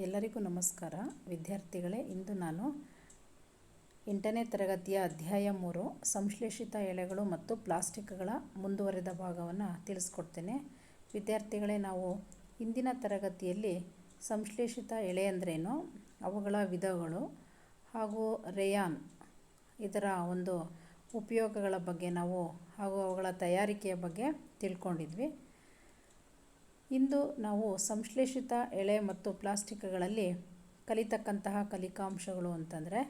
ಎಲ್ಲರಿಗೂ ನಮಸ್ಕಾರ. ವಿದ್ಯಾರ್ಥಿಗಳೇ, ಇಂದು ನಾನು ಎಂಟನೇ ತರಗತಿಯ ಅಧ್ಯಾಯ ಮೂರು, ಸಂಶ್ಲೇಷಿತ ಎಳೆಗಳು ಮತ್ತು ಪ್ಲಾಸ್ಟಿಕ್ಗಳ ಮುಂದುವರೆದ ಭಾಗವನ್ನು ತಿಳಿಸ್ಕೊಡ್ತೇನೆ. ವಿದ್ಯಾರ್ಥಿಗಳೇ, ನಾವು ಇಂದಿನ ತರಗತಿಯಲ್ಲಿ ಸಂಶ್ಲೇಷಿತ ಎಳೆ ಅಂದ್ರೇನು? ಅವುಗಳ ವಿಧಗಳು ಹಾಗೂ ರೇಯಾನ್ ಇದರ ಒಂದು ಉಪಯೋಗಗಳ ಬಗ್ಗೆ ನಾವು ಹಾಗೂ ಅವುಗಳ ತಯಾರಿಕೆಯ ಬಗ್ಗೆ ತಿಳ್ಕೊಂಡಿದ್ವಿ. ಇಂದು ನಾವು ಸಂಶ್ಲೇಷಿತ ಎಳೆ ಮತ್ತು ಪ್ಲಾಸ್ಟಿಕ್ಗಳಲ್ಲಿ ಕಲಿತಕ್ಕಂತಹ ಕಲಿಕಾಂಶಗಳು ಅಂತಂದರೆ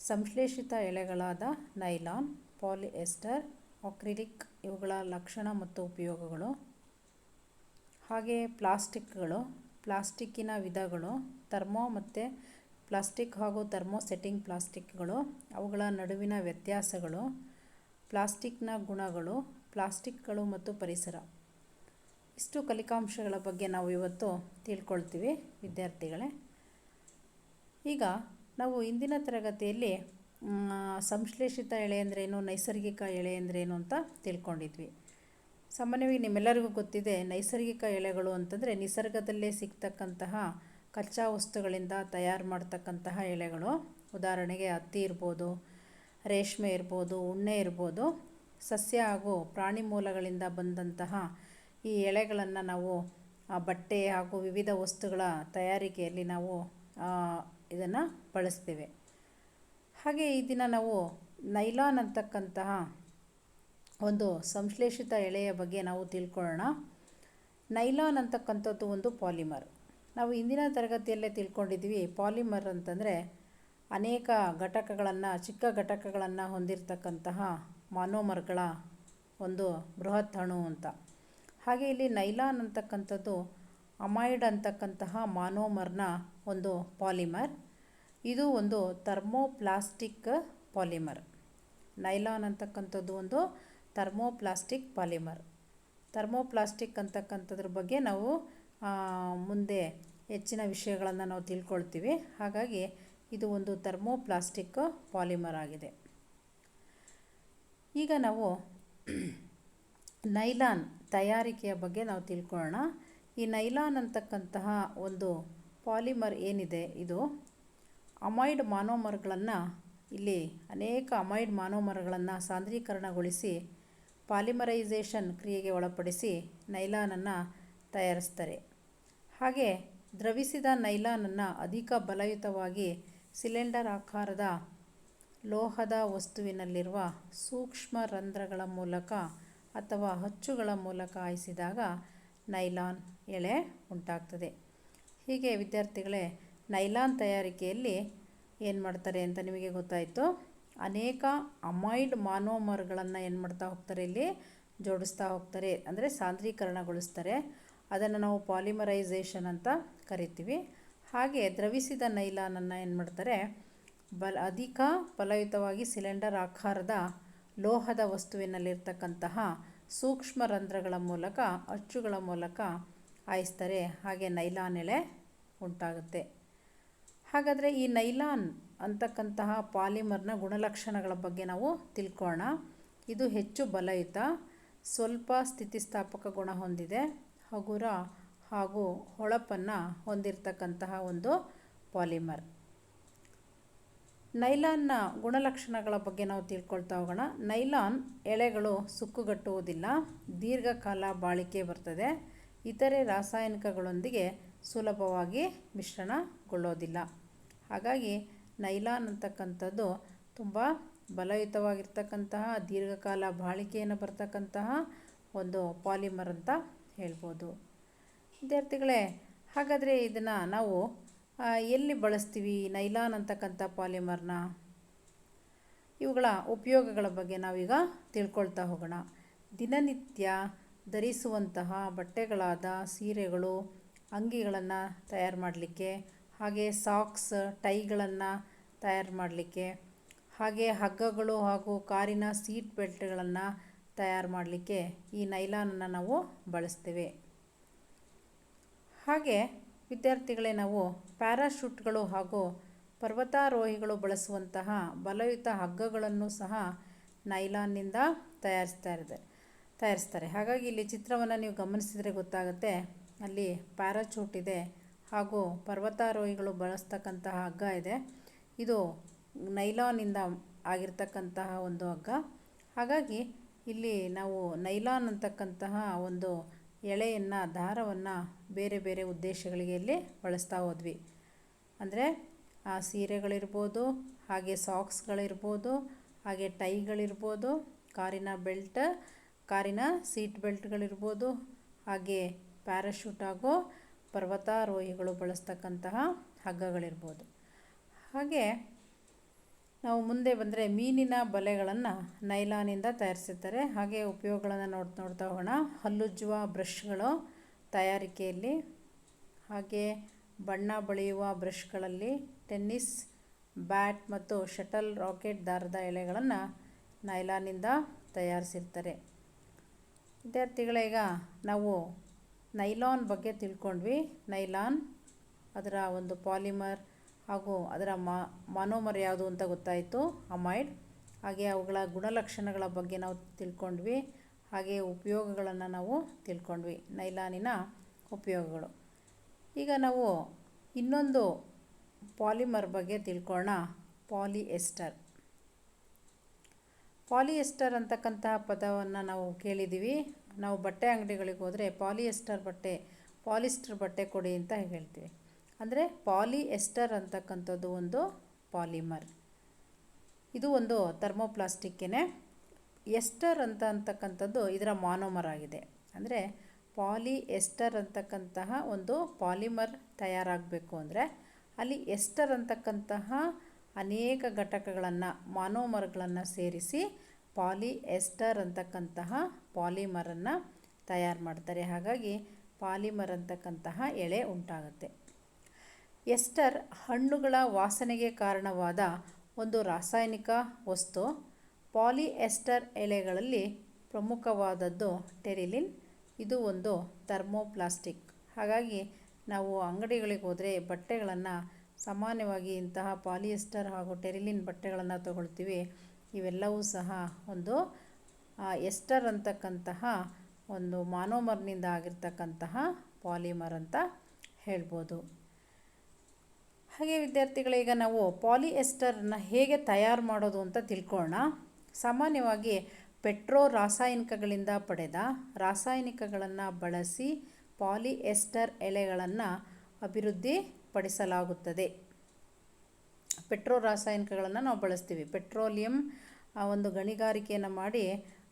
ಸಂಶ್ಲೇಷಿತ ಎಳೆಗಳಾದ ನೈಲಾನ್ ಪಾಲಿಯೆಸ್ಟರ್ ಅಕ್ರಿಲಿಕ್ ಇವುಗಳ ಲಕ್ಷಣ ಮತ್ತು ಉಪಯೋಗಗಳು. ಹಾಗೆಯೇ ಪ್ಲಾಸ್ಟಿಕ್ಗಳು ಪ್ಲಾಸ್ಟಿಕ್ಕಿನ ವಿಧಗಳು, ಥರ್ಮೋ ಮತ್ತು ಪ್ಲಾಸ್ಟಿಕ್ ಹಾಗೂ ಥರ್ಮೋ ಸೆಟ್ಟಿಂಗ್ ಪ್ಲಾಸ್ಟಿಕ್ಗಳು, ಅವುಗಳ ನಡುವಿನ ವ್ಯತ್ಯಾಸಗಳು, ಪ್ಲಾಸ್ಟಿಕ್ನ ಗುಣಗಳು, ಪ್ಲಾಸ್ಟಿಕ್ಗಳು ಮತ್ತು ಪರಿಸರ. ಇಷ್ಟು ಕಲಿಕಾಂಶಗಳ ಬಗ್ಗೆ ನಾವು ಇವತ್ತು ತಿಳ್ಕೊಳ್ತೀವಿ, ವಿದ್ಯಾರ್ಥಿಗಳೇ. ಈಗ ನಾವು ಇಂದಿನ ತರಗತಿಯಲ್ಲಿ ಸಂಶ್ಲೇಷಿತ ಎಳೆ ಅಂದ್ರೇನು, ನೈಸರ್ಗಿಕ ಎಳೆ ಅಂದ್ರೇನು ಅಂತ ತಿಳ್ಕೊಂಡಿದ್ವಿ. ಸಾಮಾನ್ಯವಾಗಿ ನಿಮ್ಮೆಲ್ಲರಿಗೂ ಗೊತ್ತಿದೆ, ನೈಸರ್ಗಿಕ ಎಳೆಗಳು ಅಂತಂದರೆ ನಿಸರ್ಗದಲ್ಲೇ ಸಿಗ್ತಕ್ಕಂತಹ ಕಚ್ಚಾ ವಸ್ತುಗಳಿಂದ ತಯಾರು ಮಾಡ್ತಕ್ಕಂತಹ ಎಳೆಗಳು. ಉದಾಹರಣೆಗೆ ಹತ್ತಿ ಇರ್ಬೋದು, ರೇಷ್ಮೆ ಇರ್ಬೋದು, ಉಣ್ಣೆ ಇರ್ಬೋದು, ಸಸ್ಯ ಹಾಗೂ ಪ್ರಾಣಿ ಮೂಲಗಳಿಂದ ಬಂದಂತಹ ಈ ಎಳೆಗಳನ್ನು ನಾವು ಬಟ್ಟೆ ಹಾಗೂ ವಿವಿಧ ವಸ್ತುಗಳ ತಯಾರಿಕೆಯಲ್ಲಿ ನಾವು ಇದನ್ನು ಬಳಸ್ತೇವೆ. ಹಾಗೆ ಈ ದಿನ ನಾವು ನೈಲಾನ್ ಅಂತಕ್ಕಂತಹ ಒಂದು ಸಂಶ್ಲೇಷಿತ ಎಳೆಯ ಬಗ್ಗೆ ನಾವು ತಿಳ್ಕೊಳ್ಳೋಣ. ನೈಲಾನ್ ಅಂತಕ್ಕಂಥದ್ದು ಒಂದು ಪಾಲಿಮರ್. ನಾವು ಇಂದಿನ ತರಗತಿಯಲ್ಲೇ ತಿಳ್ಕೊಂಡಿದ್ವಿ ಪಾಲಿಮರ್ ಅಂತಂದರೆ ಅನೇಕ ಘಟಕಗಳನ್ನು, ಚಿಕ್ಕ ಘಟಕಗಳನ್ನು ಹೊಂದಿರತಕ್ಕಂತಹ ಮಾನೋಮರ್ಗಳ ಒಂದು ಬೃಹತ್ ಅಣು ಅಂತ. ಹಾಗೆ ಇಲ್ಲಿ ನೈಲಾನ್ ಅಂತಕ್ಕಂಥದ್ದು ಅಮೈಡ್ ಅಂತಕ್ಕಂತಹ ಮಾನೋಮರ್ನ ಒಂದು ಪಾಲಿಮರ್. ಇದು ಒಂದು ಥರ್ಮೋಪ್ಲಾಸ್ಟಿಕ್ ಪಾಲಿಮರ್. ನೈಲಾನ್ ಅಂತಕ್ಕಂಥದ್ದು ಒಂದು ಥರ್ಮೋಪ್ಲಾಸ್ಟಿಕ್ ಪಾಲಿಮರ್. ಥರ್ಮೋಪ್ಲಾಸ್ಟಿಕ್ ಅಂತಕ್ಕಂಥದ್ರ ಬಗ್ಗೆ ನಾವು ಮುಂದೆ ಹೆಚ್ಚಿನ ವಿಷಯಗಳನ್ನು ನಾವು ತಿಳ್ಕೊಳ್ತೀವಿ. ಹಾಗಾಗಿ ಇದು ಒಂದು ಥರ್ಮೋಪ್ಲಾಸ್ಟಿಕ್ ಪಾಲಿಮರ್ ಆಗಿದೆ. ಈಗ ನಾವು ನೈಲಾನ್ ತಯಾರಿಕೆಯ ಬಗ್ಗೆ ನಾವು ತಿಳ್ಕೊಳ್ಳೋಣ. ಈ ನೈಲಾನ್ ಅಂತಕ್ಕಂತಹ ಒಂದು ಪಾಲಿಮರ್ ಏನಿದೆ? ಇದು ಅಮೈಡ್ ಮಾನೋಮರ್ಗಳನ್ನು ಇಲ್ಲಿ ಅನೇಕ ಅಮೈಡ್ ಮಾನೋಮರ್ಗಳನ್ನು ಸಾಂದ್ರೀಕರಣಗೊಳಿಸಿ ಪಾಲಿಮರೈಸೇಷನ್ ಕ್ರಿಯೆಗೆ ಒಳಪಡಿಸಿ ನೈಲಾನನ್ನು ತಯಾರಿಸ್ತಾರೆ. ಹಾಗೆ ದ್ರವಿಸಿದ ನೈಲಾನನ್ನು ಅಧಿಕ ಬಲಯುತವಾಗಿ ಸಿಲಿಂಡರ್ ಆಕಾರದ ಲೋಹದ ವಸ್ತುವಿನಲ್ಲಿರುವ ಸೂಕ್ಷ್ಮ ರಂಧ್ರಗಳ ಮೂಲಕ ಅಥವಾ ಅಚ್ಚುಗಳ ಮೂಲಕ ಹಾಯಿಸಿದಾಗ ನೈಲಾನ್ ಎಳೆ ಉಂಟಾಗ್ತದೆ. ಹೀಗೆ ವಿದ್ಯಾರ್ಥಿಗಳೇ, ನೈಲಾನ್ ತಯಾರಿಕೆಯಲ್ಲಿ ಏನು ಮಾಡ್ತಾರೆ ಅಂತ ನಿಮಗೆ ಗೊತ್ತಾಯಿತು. ಅನೇಕ ಅಮೈಡ್ ಮಾನೋಮರ್ಗಳನ್ನು ಏನು ಮಾಡ್ತಾ ಹೋಗ್ತಾರೆ ಇಲ್ಲಿ? ಜೋಡಿಸ್ತಾ ಹೋಗ್ತಾರೆ. ಅಂದರೆ ಸಾಂದ್ರೀಕರಣಗೊಳಿಸ್ತಾರೆ. ಅದನ್ನು ನಾವು ಪಾಲಿಮರೈಸೇಷನ್ ಅಂತ ಕರಿತೀವಿ. ಹಾಗೆ ದ್ರವಿಸಿದ ನೈಲಾನನ್ನು ಏನು ಮಾಡ್ತಾರೆ? ಬಲ, ಅಧಿಕ ಫಲಯುತವಾಗಿ ಸಿಲಿಂಡರ್ ಆಕಾರದ ಲೋಹದ ವಸ್ತುವಿನಲ್ಲಿರ್ತಕ್ಕಂತಹ ಸೂಕ್ಷ್ಮ ರಂಧ್ರಗಳ ಮೂಲಕ, ಅಚ್ಚುಗಳ ಮೂಲಕ ಹಾಯಿಸ್ತಾರೆ ಹಾಗೆ ನೈಲಾನ್ ಎಳೆ ಉಂಟಾಗುತ್ತೆ. ಹಾಗಾದರೆ ಈ ನೈಲಾನ್ ಅಂತಕ್ಕಂತಹ ಪಾಲಿಮರ್ನ ಗುಣಲಕ್ಷಣಗಳ ಬಗ್ಗೆ ನಾವು ತಿಳ್ಕೋಣ ಇದು ಹೆಚ್ಚು ಬಲಯುತ, ಸ್ವಲ್ಪ ಸ್ಥಿತಿಸ್ಥಾಪಕ ಗುಣ ಹೊಂದಿದೆ. ಹಗುರ ಹಾಗೂ ಹೊಳಪನ್ನು ಹೊಂದಿರತಕ್ಕಂತಹ ಒಂದು ಪಾಲಿಮರ್. ನೈಲಾನ್ನ ಗುಣಲಕ್ಷಣಗಳ ಬಗ್ಗೆ ನಾವು ತಿಳ್ಕೊಳ್ತಾ ಹೋಗೋಣ. ನೈಲಾನ್ ಎಳೆಗಳು ಸುಕ್ಕುಗಟ್ಟುವುದಿಲ್ಲ, ದೀರ್ಘಕಾಲ ಬಾಳಿಕೆ ಬರ್ತದೆ. ಇತರೆ ರಾಸಾಯನಿಕಗಳೊಂದಿಗೆ ಸುಲಭವಾಗಿ ಮಿಶ್ರಣಗೊಳ್ಳೋದಿಲ್ಲ. ಹಾಗಾಗಿ ನೈಲಾನ್ ಅಂತಕ್ಕಂಥದ್ದು ತುಂಬ ಬಲಯುತವಾಗಿರ್ತಕ್ಕಂತಹ, ದೀರ್ಘಕಾಲ ಬಾಳಿಕೆಯನ್ನು ಬರ್ತಕ್ಕಂತಹ ಒಂದು ಪಾಲಿಮರ್ ಅಂತ ಹೇಳ್ಬೋದು. ವಿದ್ಯಾರ್ಥಿಗಳೇ, ಹಾಗಾದರೆ ಇದನ್ನು ನಾವು ಎಲ್ಲಿ ಬಳಸ್ತೀವಿ? ನೈಲಾನ್ ಅಂತಕ್ಕಂಥ ಪಾಲಿಮರ್ನ? ಇವುಗಳ ಉಪಯೋಗಗಳ ಬಗ್ಗೆ ನಾವೀಗ ತಿಳ್ಕೊಳ್ತಾ ಹೋಗೋಣ. ದಿನನಿತ್ಯ ಧರಿಸುವಂತಹ ಬಟ್ಟೆಗಳಾದ ಸೀರೆಗಳು, ಅಂಗಿಗಳನ್ನು ತಯಾರು ಮಾಡಲಿಕ್ಕೆ, ಹಾಗೆ ಸಾಕ್ಸ್, ಟೈಗಳನ್ನು ತಯಾರು ಮಾಡಲಿಕ್ಕೆ, ಹಾಗೆ ಹಗ್ಗಗಳು ಹಾಗೂ ಕಾರಿನ ಸೀಟ್ ಬೆಲ್ಟ್ಗಳನ್ನು ತಯಾರು ಮಾಡಲಿಕ್ಕೆ ಈ ನೈಲಾನನ್ನು ನಾವು ಬಳಸ್ತೇವೆ. ಹಾಗೆ ವಿದ್ಯಾರ್ಥಿಗಳೇ ನಾವು ಪ್ಯಾರಾಶೂಟ್ಗಳು ಹಾಗೂ ಪರ್ವತಾರೋಹಿಗಳು ಬಳಸುವಂತಹ ಬಲಯುತ ಹಗ್ಗಗಳನ್ನು ಸಹ ನೈಲಾನ್ನಿಂದ ತಯಾರಿಸ್ತಾ ಇದೆ ತಯಾರಿಸ್ತಾರೆ. ಹಾಗಾಗಿ ಇಲ್ಲಿ ಚಿತ್ರವನ್ನು ನೀವು ಗಮನಿಸಿದರೆ ಗೊತ್ತಾಗುತ್ತೆ, ಅಲ್ಲಿ ಪ್ಯಾರಾಚೂಟ್ ಇದೆ ಹಾಗೂ ಪರ್ವತಾರೋಹಿಗಳು ಬಳಸ್ತಕ್ಕಂತಹ ಹಗ್ಗ ಇದೆ. ಇದು ನೈಲಾನಿಂದ ಆಗಿರ್ತಕ್ಕಂತಹ ಒಂದು ಹಗ್ಗ. ಹಾಗಾಗಿ ಇಲ್ಲಿ ನಾವು ನೈಲಾನ್ ಅಂತಕ್ಕಂತಹ ಒಂದು ಎಳೆಯನ್ನು, ದಾರವನ್ನು ಬೇರೆ ಬೇರೆ ಉದ್ದೇಶಗಳಿಗೆ ಇಲ್ಲಿ ಬಳಸ್ತಾ ಹೋದ್ವಿ. ಅಂದರೆ ಆ ಸೀರೆಗಳಿರ್ಬೋದು, ಹಾಗೆ ಸಾಕ್ಸ್ಗಳಿರ್ಬೋದು, ಹಾಗೆ ಟೈಗಳಿರ್ಬೋದು, ಕಾರಿನ ಬೆಲ್ಟ್, ಕಾರಿನ ಸೀಟ್ ಬೆಲ್ಟ್ಗಳಿರ್ಬೋದು, ಹಾಗೆ ಪ್ಯಾರಾಶೂಟ್ ಆಗೋ ಪರ್ವತಾರೋಹಿಗಳು ಬಳಸ್ತಕ್ಕಂತಹ ಹಗ್ಗಗಳಿರ್ಬೋದು. ಹಾಗೆ ನಾವು ಮುಂದೆ ಬಂದರೆ ಮೀನಿನ ಬಲೆಗಳನ್ನು ನೈಲಾನಿಂದ ತಯಾರಿಸಿರ್ತಾರೆ ಹಾಗೆ ಉಪಯೋಗಗಳನ್ನು ನೋಡ್, ನೋಡ್ತಾ ಹೋಗೋಣ. ಹಲ್ಲುಜ್ಜುವ ಬ್ರಷ್ಗಳು ತಯಾರಿಕೆಯಲ್ಲಿ, ಹಾಗೆ ಬಣ್ಣ ಬಳಿಯುವ ಬ್ರಷ್ಗಳಲ್ಲಿ ಟೆನ್ನಿಸ್, ಬ್ಯಾಟ್ ಮತ್ತು ಶಟಲ್ ರಾಕೆಟ್ ದಾರದ ಎಳೆಗಳನ್ನು ನೈಲಾನಿಂದ ತಯಾರಿಸಿರ್ತಾರೆ. ವಿದ್ಯಾರ್ಥಿಗಳೀಗ ನಾವು ನೈಲಾನ್ ಬಗ್ಗೆ ತಿಳ್ಕೊಂಡ್ವಿ. ನೈಲಾನ್ ಅದರ ಒಂದು ಪಾಲಿಮರ್ ಹಾಗೂ ಅದರ ಮನೋಮರ ಯಾವುದು ಅಂತ ಗೊತ್ತಾಯಿತು. ಅಮೈಡ್. ಹಾಗೆ ಅವುಗಳ ಗುಣಲಕ್ಷಣಗಳ ಬಗ್ಗೆ ನಾವು ತಿಳ್ಕೊಂಡ್ವಿ. ಹಾಗೆ ಉಪಯೋಗಗಳನ್ನು ನಾವು ತಿಳ್ಕೊಂಡ್ವಿ. ನೈಲಾನಿನ ಉಪಯೋಗಗಳು. ಈಗ ನಾವು ಇನ್ನೊಂದು ಪಾಲಿಮರ್ ಬಗ್ಗೆ ತಿಳ್ಕೊಳ್ಳೋಣ ಪಾಲಿಯೆಸ್ಟರ್ ಪಾಲಿಯೆಸ್ಟರ್ ಅಂತಕ್ಕಂತಹ ಪದವನ್ನು ನಾವು ಕೇಳಿದ್ದೀವಿ. ನಾವು ಬಟ್ಟೆ ಅಂಗಡಿಗಳಿಗೆ ಹೋದರೆ ಪಾಲಿಯೆಸ್ಟರ್ ಬಟ್ಟೆ, ಪಾಲಿಸ್ಟರ್ ಬಟ್ಟೆ ಕೊಡಿ ಅಂತ ಹೇಳ್ತೀವಿ. ಅಂದರೆ ಪಾಲಿಎಸ್ಟರ್ ಅಂತಕ್ಕಂಥದ್ದು ಒಂದು ಪಾಲಿಮರ್. ಇದು ಒಂದು ಥರ್ಮೋಪ್ಲಾಸ್ಟಿಕ್ಕೇ ಎಸ್ಟರ್ ಅಂತ ಅಂತಕ್ಕಂಥದ್ದು ಇದರ ಮಾನೋಮರ್ ಆಗಿದೆ. ಅಂದರೆ ಪಾಲಿಎಸ್ಟರ್ ಅಂತಕ್ಕಂತಹ ಒಂದು ಪಾಲಿಮರ್ ತಯಾರಾಗಬೇಕು ಅಂದರೆ ಅಲ್ಲಿ ಎಸ್ಟರ್ ಅಂತಕ್ಕಂತಹ ಅನೇಕ ಘಟಕಗಳನ್ನು, ಮಾನೋಮರ್ಗಳನ್ನು ಸೇರಿಸಿ ಪಾಲಿ ಎಸ್ಟರ್ ಅಂತಕ್ಕಂತಹ ಪಾಲಿಮರನ್ನು ತಯಾರು ಮಾಡ್ತಾರೆ. ಹಾಗಾಗಿ ಪಾಲಿಮರ್ ಅಂತಕ್ಕಂತಹ ಎಳೆ ಉಂಟಾಗುತ್ತೆ. ಎಸ್ಟರ್ ಹಣ್ಣುಗಳ ವಾಸನೆಗೆ ಕಾರಣವಾದ ಒಂದು ರಾಸಾಯನಿಕ ವಸ್ತು ಪಾಲಿಯೆಸ್ಟರ್ ಎಲೆಗಳಲ್ಲಿ ಪ್ರಮುಖವಾದದ್ದು ಟೆರಿಲಿನ್. ಇದು ಒಂದು ಥರ್ಮೋಪ್ಲಾಸ್ಟಿಕ್. ಹಾಗಾಗಿ ನಾವು ಅಂಗಡಿಗಳಿಗೆ ಹೋದರೆ ಬಟ್ಟೆಗಳನ್ನು ಸಾಮಾನ್ಯವಾಗಿ ಇಂತಹ ಪಾಲಿಯೆಸ್ಟರ್ ಹಾಗೂ ಟೆರಿಲಿನ್ ಬಟ್ಟೆಗಳನ್ನು ತಗೊಳ್ತೀವಿ. ಇವೆಲ್ಲವೂ ಸಹ ಒಂದು ಎಸ್ಟರ್ ಅಂತಕ್ಕಂತಹ ಒಂದು ಮಾನೋಮರ್ನಿಂದ ಆಗಿರ್ತಕ್ಕಂತಹ ಪಾಲಿಮರ್ ಅಂತ ಹೇಳ್ಬೋದು. ಹಾಗೆ ವಿದ್ಯಾರ್ಥಿಗಳೀಗ ನಾವು ಪಾಲಿಯೆಸ್ಟರ್ನ ಹೇಗೆ ತಯಾರು ಮಾಡೋದು ಅಂತ ತಿಳ್ಕೊಳ್ಳೋಣ. ಸಾಮಾನ್ಯವಾಗಿ ಪೆಟ್ರೋ ರಾಸಾಯನಿಕಗಳಿಂದ ಪಡೆದ ರಾಸಾಯನಿಕಗಳನ್ನು ಬಳಸಿ ಪಾಲಿಯೆಸ್ಟರ್ ಎಲೆಗಳನ್ನು ಅಭಿವೃದ್ಧಿಪಡಿಸಲಾಗುತ್ತದೆ. ಪೆಟ್ರೋ ರಾಸಾಯನಿಕಗಳನ್ನು ನಾವು ಬಳಸ್ತೀವಿ. ಪೆಟ್ರೋಲಿಯಂ ಒಂದು ಗಣಿಗಾರಿಕೆಯನ್ನು ಮಾಡಿ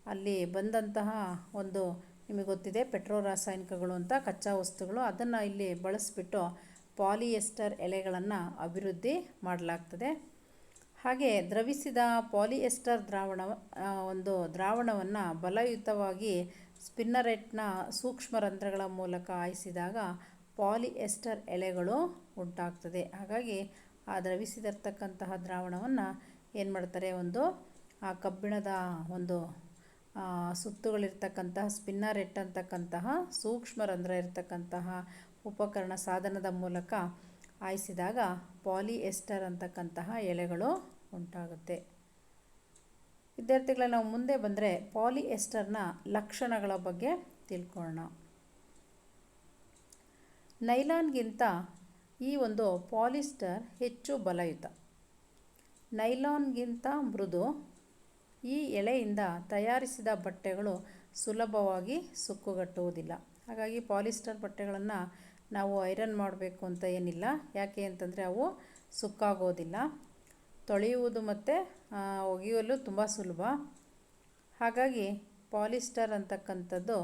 ಅಲ್ಲಿ ಬಂದಂತಹ ಒಂದು ನಿಮಗೆ ಗೊತ್ತಿದೆ, ಪೆಟ್ರೋ ರಾಸಾಯನಿಕಗಳು ಅಂತ ಕಚ್ಚಾ ವಸ್ತುಗಳು, ಅದನ್ನು ಇಲ್ಲಿ ಬಳಸಿಬಿಟ್ಟು ಪಾಲಿಯೆಸ್ಟರ್ ಎಲೆಗಳನ್ನು ಅಭಿವೃದ್ಧಿ ಮಾಡಲಾಗ್ತದೆ. ಹಾಗೆ ದ್ರವಿಸಿದ ಪಾಲಿಯೆಸ್ಟರ್ ದ್ರಾವಣ ಒಂದು ದ್ರಾವಣವನ್ನು ಬಲಯುತವಾಗಿ ಸ್ಪಿನ್ನರೆಟ್ನ ಸೂಕ್ಷ್ಮ ರಂಧ್ರಗಳ ಮೂಲಕ ಹಾಯಿಸಿದಾಗ ಪಾಲಿಯೆಸ್ಟರ್ ಎಲೆಗಳು ಉಂಟಾಗ್ತದೆ. ಹಾಗಾಗಿ ಆ ದ್ರವಿಸಿದಿರ್ತಕ್ಕಂತಹ ದ್ರಾವಣವನ್ನು ಏನು ಮಾಡ್ತಾರೆ, ಒಂದು, ಆ ಕಬ್ಬಿಣದ ಒಂದು ಸುತ್ತುಗಳಿರ್ತಕ್ಕಂತಹ ಸ್ಪಿನ್ನರೆಟ್ ಅಂತಕ್ಕಂತಹ ಸೂಕ್ಷ್ಮ ರಂಧ್ರ ಇರತಕ್ಕಂತಹ ಉಪಕರಣ ಸಾಧನದ ಮೂಲಕ ಆಯಿಸಿದಾಗ ಪಾಲಿಯೆಸ್ಟರ್ ಅಂತಕ್ಕಂತಹ ಎಲೆಗಳು ಉಂಟಾಗುತ್ತೆ. ವಿದ್ಯಾರ್ಥಿಗಳ, ನಾವು ಮುಂದೆ ಬಂದರೆ ಪಾಲಿಯೆಸ್ಟರ್ನ ಲಕ್ಷಣಗಳ ಬಗ್ಗೆ ತಿಳ್ಕೊಳ್ಳೋಣ. ನೈಲಾನ್ಗಿಂತ ಈ ಒಂದು ಪಾಲಿಸ್ಟರ್ ಹೆಚ್ಚು ಬಲಯುತ. ನೈಲಾನ್ಗಿಂತ ಮೃದು. ಈ ಎಳೆಯಿಂದ ತಯಾರಿಸಿದ ಬಟ್ಟೆಗಳು ಸುಲಭವಾಗಿ ಸುಕ್ಕುಗಟ್ಟುವುದಿಲ್ಲ. ಹಾಗಾಗಿ ಪಾಲಿಸ್ಟರ್ ಬಟ್ಟೆಗಳನ್ನು ನಾವು ಐರನ್ ಮಾಡಬೇಕು ಅಂತ ಏನಿಲ್ಲ. ಯಾಕೆ ಅಂತಂದರೆ ಅವು ಸುಕ್ಕಾಗೋದಿಲ್ಲ. ತೊಳೆಯುವುದು ಮತ್ತು ಒಗೆಯಲು ತುಂಬ ಸುಲಭ. ಹಾಗಾಗಿ ಪಾಲಿಸ್ಟರ್ ಅಂತಕ್ಕಂಥದ್ದು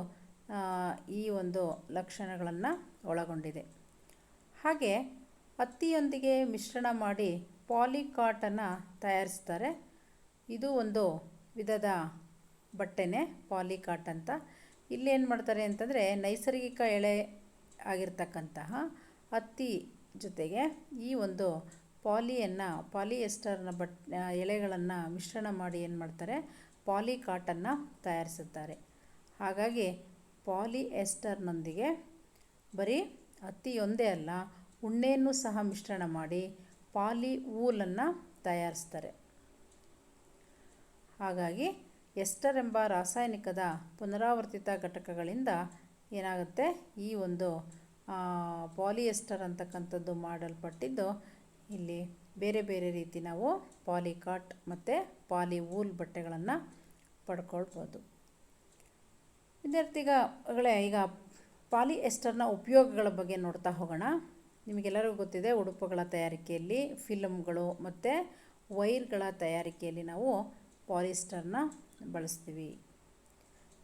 ಈ ಒಂದು ಲಕ್ಷಣಗಳನ್ನು ಒಳಗೊಂಡಿದೆ. ಹಾಗೆ ಹತ್ತಿಯೊಂದಿಗೆ ಮಿಶ್ರಣ ಮಾಡಿ ಪಾಲಿಕಾಟನ್ನು ತಯಾರಿಸ್ತಾರೆ. ಇದು ಒಂದು ವಿಧದ ಬಟ್ಟೆನೇ ಪಾಲಿಕಾಟ್ ಅಂತ. ಇಲ್ಲೇನು ಮಾಡ್ತಾರೆ ಅಂತಂದರೆ ನೈಸರ್ಗಿಕ ಎಳೆ ಆಗಿರ್ತಕ್ಕಂತಹ ಹತ್ತಿ ಜೊತೆಗೆ ಈ ಒಂದು ಪಾಲಿಯನ್ನು, ಪಾಲಿಯೆಸ್ಟರ್ನ ಬಟ್ ಎಲೆಗಳನ್ನು ಮಿಶ್ರಣ ಮಾಡಿ ಏನು ಮಾಡ್ತಾರೆ? ಪಾಲಿ ಕಾಟನ್ನು ತಯಾರಿಸುತ್ತಾರೆ. ಹಾಗಾಗಿ ಪಾಲಿಯೆಸ್ಟರ್ನೊಂದಿಗೆ ಬರೀ ಹತ್ತಿಯೊಂದೇ ಅಲ್ಲ, ಉಣ್ಣೆಯನ್ನು ಸಹ ಮಿಶ್ರಣ ಮಾಡಿ ಪಾಲಿ ಊಲನ್ನು ತಯಾರಿಸ್ತಾರೆ. ಹಾಗಾಗಿ ಎಸ್ಟರ್ ಎಂಬ ರಾಸಾಯನಿಕದ ಪುನರಾವರ್ತಿತ ಘಟಕಗಳಿಂದ ಏನಾಗುತ್ತೆ? ಈ ಒಂದು ಪಾಲಿಯೆಸ್ಟರ್ ಅಂತಕ್ಕಂಥದ್ದು ಮಾಡಲ್ಪಟ್ಟಿದ್ದು ಇಲ್ಲಿ ಬೇರೆ ಬೇರೆ ರೀತಿ ನಾವು ಪಾಲಿಕಾಟ್ ಮತ್ತು ಪಾಲಿ ವೂಲ್ ಬಟ್ಟೆಗಳನ್ನು ಪಡ್ಕೊಳ್ಬೋದು. ವಿದ್ಯಾರ್ಥಿಗಳೇ, ಈಗ ಪಾಲಿಯೆಸ್ಟರ್ನ ಉಪಯೋಗಗಳ ಬಗ್ಗೆ ನೋಡ್ತಾ ಹೋಗೋಣ. ನಿಮಗೆಲ್ಲರಿಗೂ ಗೊತ್ತಿದೆ, ಉಡುಪುಗಳ ತಯಾರಿಕೆಯಲ್ಲಿ ಫಿಲಮ್ಗಳು ಮತ್ತು ವೈರ್ಗಳ ತಯಾರಿಕೆಯಲ್ಲಿ ನಾವು ಪಾಲಿಸ್ಟರ್ನ ಬಳಸ್ತೀವಿ.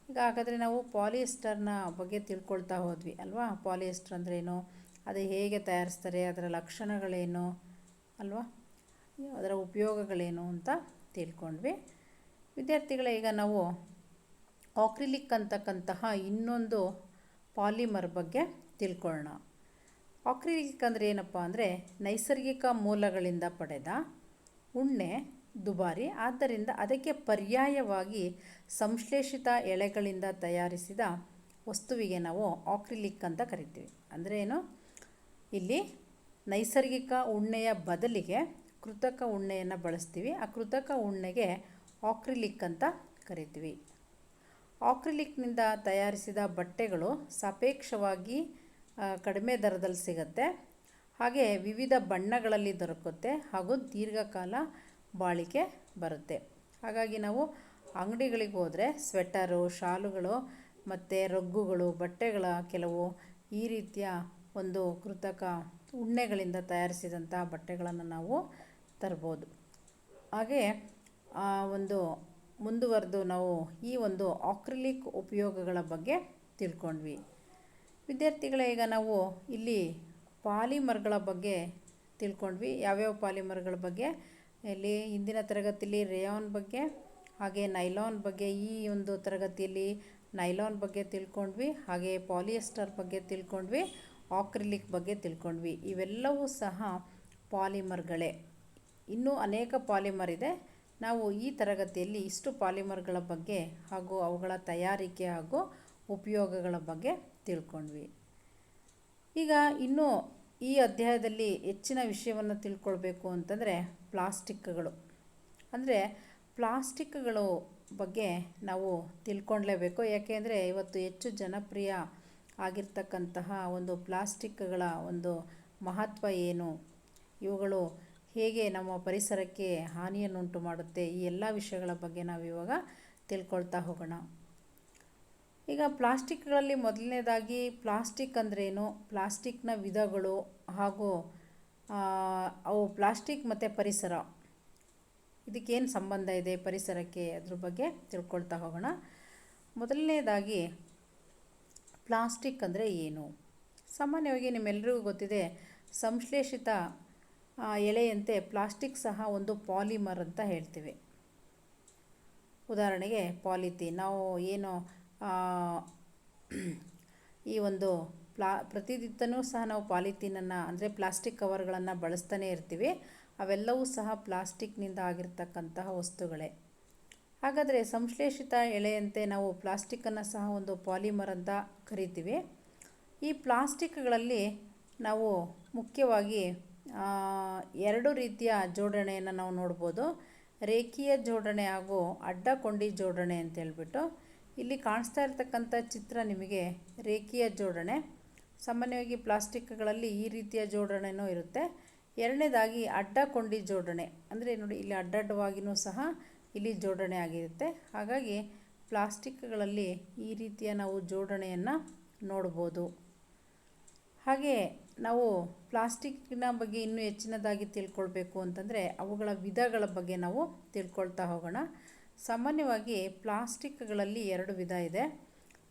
ಈಗ ಹಾಗಾದರೆ ನಾವು ಪಾಲಿಯೆಸ್ಟರ್ನ ಬಗ್ಗೆ ತಿಳ್ಕೊಳ್ತಾ ಹೋದ್ವಿ ಅಲ್ವಾ? ಪಾಲಿಯೆಸ್ಟರ್ ಅಂದ್ರೇನು? ಅದು ಹೇಗೆ ತಯಾರಿಸ್ತಾರೆ? ಅದರ ಲಕ್ಷಣಗಳೇನು? ಅಲ್ವಾ? ಅದರ ಉಪಯೋಗಗಳೇನು ಅಂತ ತಿಳ್ಕೊಂಡ್ವಿ. ವಿದ್ಯಾರ್ಥಿಗಳೇ, ಈಗ ನಾವು ಆಕ್ರಿಲಿಕ್ ಅಂತಕ್ಕಂತಹ ಇನ್ನೊಂದು ಪಾಲಿಮರ್ ಬಗ್ಗೆ ತಿಳ್ಕೊಳ್ಳೋಣ. ಆಕ್ರಿಲಿಕ್ ಅಂದರೆ ಏನಪ್ಪ ಅಂದರೆ ನೈಸರ್ಗಿಕ ಮೂಲಗಳಿಂದ ಪಡೆದ ಉಣ್ಣೆ ದುಬಾರಿ. ಆದ್ದರಿಂದ ಅದಕ್ಕೆ ಪರ್ಯಾಯವಾಗಿ ಸಂಶ್ಲೇಷಿತ ಎಳೆಗಳಿಂದ ತಯಾರಿಸಿದ ವಸ್ತುವಿಗೆ ನಾವು ಆಕ್ರಿಲಿಕ್ ಅಂತ ಕರಿತೀವಿ. ಅಂದರೆ ಏನು? ಇಲ್ಲಿ ನೈಸರ್ಗಿಕ ಉಣ್ಣೆಯ ಬದಲಿಗೆ ಕೃತಕ ಉಣ್ಣೆಯನ್ನು ಬಳಸ್ತೀವಿ. ಆ ಕೃತಕ ಉಣ್ಣೆಗೆ ಆಕ್ರಿಲಿಕ್ ಅಂತ ಕರಿತೀವಿ. ಆಕ್ರಿಲಿಕ್ನಿಂದ ತಯಾರಿಸಿದ ಬಟ್ಟೆಗಳು ಸಾಪೇಕ್ಷವಾಗಿ ಕಡಿಮೆ ದರದಲ್ಲಿ ಸಿಗುತ್ತೆ. ಹಾಗೆ ವಿವಿಧ ಬಣ್ಣಗಳಲ್ಲಿ ದೊರಕುತ್ತೆ. ಹಾಗೂ ದೀರ್ಘಕಾಲ ಬಾಳಿಕೆ ಬರುತ್ತೆ. ಹಾಗಾಗಿ ನಾವು ಅಂಗಡಿಗಳಿಗೆ ಹೋದರೆ ಸ್ವೆಟರು ಶಾಲುಗಳು ಮತ್ತು ರಗ್ಗುಗಳು, ಬಟ್ಟೆಗಳ ಕೆಲವು ಈ ರೀತಿಯ ಒಂದು ಕೃತಕ ಉಣ್ಣೆಗಳಿಂದ ತಯಾರಿಸಿದಂಥ ಬಟ್ಟೆಗಳನ್ನು ನಾವು ತರ್ಬೋದು. ಹಾಗೆ ಒಂದು ಮುಂದುವರೆದು ನಾವು ಈ ಒಂದು ಆಕ್ರಿಲಿಕ್ ಉಪಯೋಗಗಳ ಬಗ್ಗೆ ತಿಳ್ಕೊಂಡ್ವಿ. ವಿದ್ಯಾರ್ಥಿಗಳೇ, ಈಗ ನಾವು ಇಲ್ಲಿ ಪಾಲಿಮರ್ಗಳ ಬಗ್ಗೆ ತಿಳ್ಕೊಂಡ್ವಿ. ಯಾವ್ಯಾವ ಪಾಲಿಮರ್ಗಳ ಬಗ್ಗೆ? ಇಲ್ಲಿ ಹಿಂದಿನ ತರಗತಿಯಲ್ಲಿ ರೇಯಾನ್ ಬಗ್ಗೆ, ಹಾಗೆ ನೈಲಾನ್ ಬಗ್ಗೆ, ಈ ಒಂದು ತರಗತಿಯಲ್ಲಿ ನೈಲಾನ್ ಬಗ್ಗೆ ತಿಳ್ಕೊಂಡ್ವಿ, ಹಾಗೆ ಪಾಲಿಯೆಸ್ಟರ್ ಬಗ್ಗೆ ತಿಳ್ಕೊಂಡ್ವಿ, ಆಕ್ರಿಲಿಕ್ ಬಗ್ಗೆ ತಿಳ್ಕೊಂಡ್ವಿ. ಇವೆಲ್ಲವೂ ಸಹ ಪಾಲಿಮರ್ಗಳೇ. ಇನ್ನೂ ಅನೇಕ ಪಾಲಿಮರ್ ಇದೆ. ನಾವು ಈ ತರಗತಿಯಲ್ಲಿ ಇಷ್ಟು ಪಾಲಿಮರ್ಗಳ ಬಗ್ಗೆ ಹಾಗೂ ಅವುಗಳ ತಯಾರಿಕೆ ಹಾಗೂ ಉಪಯೋಗಗಳ ಬಗ್ಗೆ ತಿಳ್ಕೊಂಡ್ವಿ. ಈಗ ಇನ್ನೂ ಈ ಅಧ್ಯಾಯದಲ್ಲಿ ಹೆಚ್ಚಿನ ವಿಷಯವನ್ನು ತಿಳ್ಕೊಳ್ಬೇಕು ಅಂತಂದರೆ ಪ್ಲಾಸ್ಟಿಕ್ಗಳು. ಅಂದರೆ ಪ್ಲಾಸ್ಟಿಕ್ಗಳು ಬಗ್ಗೆ ನಾವು ತಿಳ್ಕೊಳ್ಲೇಬೇಕು. ಯಾಕೆಂದರೆ ಇವತ್ತು ಹೆಚ್ಚು ಜನಪ್ರಿಯ ಆಗಿರ್ತಕ್ಕಂತಹ ಒಂದು ಪ್ಲಾಸ್ಟಿಕ್ಗಳ ಒಂದು ಮಹತ್ವ ಏನು? ಇವುಗಳು ಹೇಗೆ ನಮ್ಮ ಪರಿಸರಕ್ಕೆ ಹಾನಿಯನ್ನುಂಟು ಮಾಡುತ್ತೆ? ಈ ಎಲ್ಲ ವಿಷಯಗಳ ಬಗ್ಗೆ ನಾವು ಇವಾಗ ತಿಳ್ಕೊಳ್ತಾ ಹೋಗೋಣ. ಈಗ ಪ್ಲಾಸ್ಟಿಕ್ಗಳಲ್ಲಿ ಮೊದಲನೇದಾಗಿ ಪ್ಲಾಸ್ಟಿಕ್ ಅಂದ್ರೇನು? ಪ್ಲಾಸ್ಟಿಕ್ನ ವಿಧಗಳು ಹಾಗೂ ಅವು ಪ್ಲಾಸ್ಟಿಕ್ ಮತ್ತು ಪರಿಸರ. ಇದಕ್ಕೇನು ಸಂಬಂಧ ಇದೆ ಪರಿಸರಕ್ಕೆ ಅದ್ರ ಬಗ್ಗೆ ತಿಳ್ಕೊಳ್ತಾ ಹೋಗೋಣ. ಮೊದಲನೇದಾಗಿ ಪ್ಲಾಸ್ಟಿಕ್ ಅಂದರೆ ಏನು? ಸಾಮಾನ್ಯವಾಗಿ ನಿಮ್ಮೆಲ್ಲರಿಗೂ ಗೊತ್ತಿದೆ, ಸಂಶ್ಲೇಷಿತ ಎಲೆಯಂತೆ ಪ್ಲಾಸ್ಟಿಕ್ ಸಹ ಒಂದು ಪಾಲಿಮರ್ ಅಂತ ಹೇಳ್ತೀವಿ. ಉದಾಹರಣೆಗೆ ಪಾಲಿಥೀನ್. ನಾವು ಏನು ಈ ಒಂದು ಪ್ಲಾ ಪ್ರತಿನಿತ್ಯನೂ ಸಹ ನಾವು ಪಾಲಿಥೀನನ್ನು, ಅಂದರೆ ಪ್ಲಾಸ್ಟಿಕ್ ಕವರ್ಗಳನ್ನು ಬಳಸ್ತಾನೆ ಇರ್ತೀವಿ. ಅವೆಲ್ಲವೂ ಸಹ ಪ್ಲಾಸ್ಟಿಕ್ನಿಂದ ಆಗಿರ್ತಕ್ಕಂತಹ ವಸ್ತುಗಳೇ. ಹಾಗಾದರೆ ಸಂಶ್ಲೇಷಿತ ಎಳೆಯಂತೆ ನಾವು ಪ್ಲಾಸ್ಟಿಕ್ಕನ್ನು ಸಹ ಒಂದು ಪಾಲಿಮರ್ ಅಂತ ಕರಿತೀವಿ. ಈ ಪ್ಲಾಸ್ಟಿಕ್ಗಳಲ್ಲಿ ನಾವು ಮುಖ್ಯವಾಗಿ ಎರಡು ರೀತಿಯ ಜೋಡಣೆಯನ್ನು ನಾವು ನೋಡ್ಬೋದು. ರೇಖೀಯ ಜೋಡಣೆ ಹಾಗೂ ಅಡ್ಡಕೊಂಡಿ ಜೋಡಣೆ ಅಂತ ಹೇಳ್ಬಿಟ್ಟು ಇಲ್ಲಿ ಕಾಣಿಸ್ತಾ ಇರ್ತಕ್ಕಂಥ ಚಿತ್ರ ನಿಮಗೆ ರೇಖೀಯ ಜೋಡಣೆ. ಸಾಮಾನ್ಯವಾಗಿ ಪ್ಲಾಸ್ಟಿಕ್ಗಳಲ್ಲಿ ಈ ರೀತಿಯ ಜೋಡಣೆನೂ ಇರುತ್ತೆ. ಎರಡನೇದಾಗಿ ಅಡ್ಡಕೊಂಡಿ ಜೋಡಣೆ. ಅಂದರೆ ನೋಡಿ, ಇಲ್ಲಿ ಅಡ್ಡಡ್ಡವಾಗಿಯೂ ಸಹ ಇಲ್ಲಿ ಜೋಡಣೆ ಆಗಿರುತ್ತೆ. ಹಾಗಾಗಿ ಪ್ಲಾಸ್ಟಿಕ್ಗಳಲ್ಲಿ ಈ ರೀತಿಯ ನಾವು ಜೋಡಣೆಯನ್ನು ನೋಡ್ಬೋದು. ಹಾಗೆ ನಾವು ಪ್ಲಾಸ್ಟಿಕ್ನ ಬಗ್ಗೆ ಇನ್ನೂ ಹೆಚ್ಚಿನದಾಗಿ ತಿಳ್ಕೊಳ್ಬೇಕು ಅಂತಂದರೆ ಅವುಗಳ ವಿಧಗಳ ಬಗ್ಗೆ ನಾವು ತಿಳ್ಕೊಳ್ತಾ ಹೋಗೋಣ. ಸಾಮಾನ್ಯವಾಗಿ ಪ್ಲಾಸ್ಟಿಕ್ಗಳಲ್ಲಿ ಎರಡು ವಿಧ ಇದೆ.